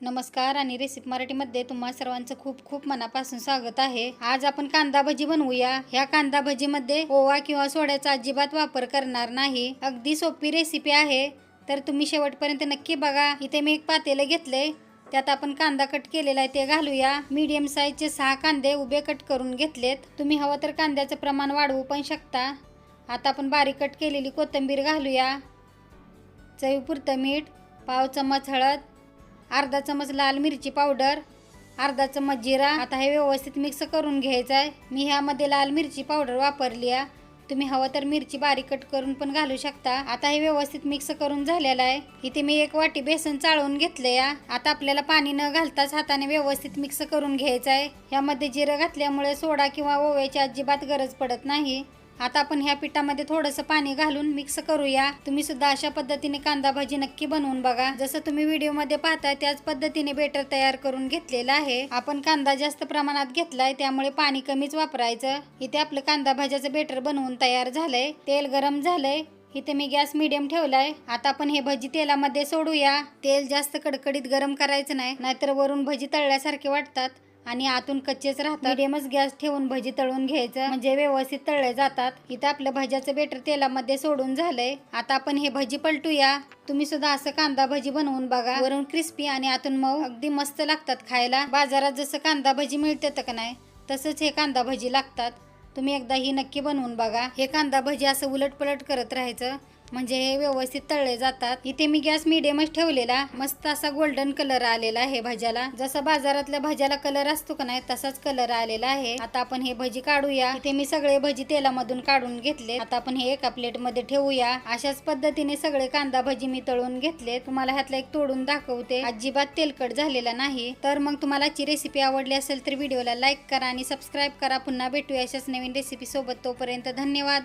नमस्कार आणि रेसिपी मराठीमध्ये तुम्हा सर्वांचं खूप खूप मनापासून स्वागत आहे. आज आपण कांदा भजी बनवूया. ह्या कांदा भजीमध्ये ओवा किंवा सोड्याचा अजिबात वापर करणार नाही. अगदी सोपी रेसिपी आहे. तर तुम्ही शेवटपर्यंत नक्की बघा. इथे मी एक पातेलं घेतले त्यात आपण कांदा कट केलेला आहे ते घालूया. मीडियम साईजचे सहा कांदे उभे कट करून घेतलेत. तुम्ही हवं तर कांद्याचं प्रमाण वाढवू पण शकता. आता आपण बारीक कट केलेली कोथिंबीर घालूया. चवीपुरतं मीठ पाव चम्मच हळद अर्धा चमच लाल मिरची पावडर अर्धा चमच जिरा. आता हे व्यवस्थित मिक्स करून घ्यायचं आहे मी ह्यामध्ये लाल मिरची पावडर वापरली आहे. तुम्ही हवं तर मिरची बारीक कट करून पण घालू शकता. आता हे व्यवस्थित मिक्स करून झालेलं आहे. इथे मी एक वाटी बेसन चाळून घेतले या आता आपल्याला पाणी न घालताच हाताने व्यवस्थित मिक्स करून घ्यायचं आहे ह्यामध्ये जिरं घातल्यामुळे सोडा किंवा ओव्याची अजिबात गरज पडत नाही. आता आपण ह्या पिठामध्ये थोडंसं पाणी घालून मिक्स करूया. तुम्ही सुद्धा अशा पद्धतीने कांदा भाजी नक्की बनवून बघा. जसं तुम्ही व्हिडिओमध्ये पाहताय त्याच पद्धतीने बेटर तयार करून घेतलेलं आहे. आपण कांदा जास्त प्रमाणात घेतलाय त्यामुळे पाणी कमीच वापरायचं. इथे आपलं कांदा भाज्याचं बेटर बनवून तयार झालंय. तेल गरम झालंय. इथे मी गॅस मीडियम ठेवलाय. आता आपण हे भजी तेलामध्ये सोडूया. तेल जास्त कडकडीत गरम करायचं नाही नाहीतर वरून भजी तळल्यासारखे वाटतात. आणि आतून कच्चेच राहतात. मिडियमच गॅस ठेवून भजी तळून घ्यायचं. म्हणजे व्यवस्थित तळले जातात. इथं आपलं भज्याचं बेटर तेलामध्ये सोडून झालंय. आता आपण हे भजी पलटूया. तुम्ही सुद्धा असं कांदा भजी बनवून बघा. वरून क्रिस्पी आणि आतून मऊ. अगदी मस्त लागतात खायला. बाजारात जसं कांदा भजी मिळते का नाही. तसंच हे कांदा भजी लागतात. तुम्ही एकदा ही नक्की बनवून बघा. हे कांदा भजी असं उलट पलट करत राहायचं. म्हणजे हे व्यवस्थित तळले जातात. इथे मी गॅस मिडियमच ठेवलेला. मस्त असा गोल्डन कलर आलेला आहे भाज्याला. जसा बाजारातल्या भाज्याला कलर असतो का नाही तसाच कलर आलेला आहे. आता आपण हे भजी काढूया. इथे मी सगळे भजी तेलामधून काढून घेतले. आता आपण हे एका प्लेटमध्ये ठेवूया. अशाच पद्धतीने सगळे कांदा भजी मी तळून घेतले. तुम्हाला ह्यातला एक तोडून दाखवते. अजिबात तेलकट झालेला नाही. तर मग तुम्हाला ची रेसिपी आवडली असेल तर व्हिडिओला लाईक करा आणि सबस्क्राईब करा. पुन्हा भेटूया अशाच नवीन रेसिपी सोबत. तोपर्यंत धन्यवाद.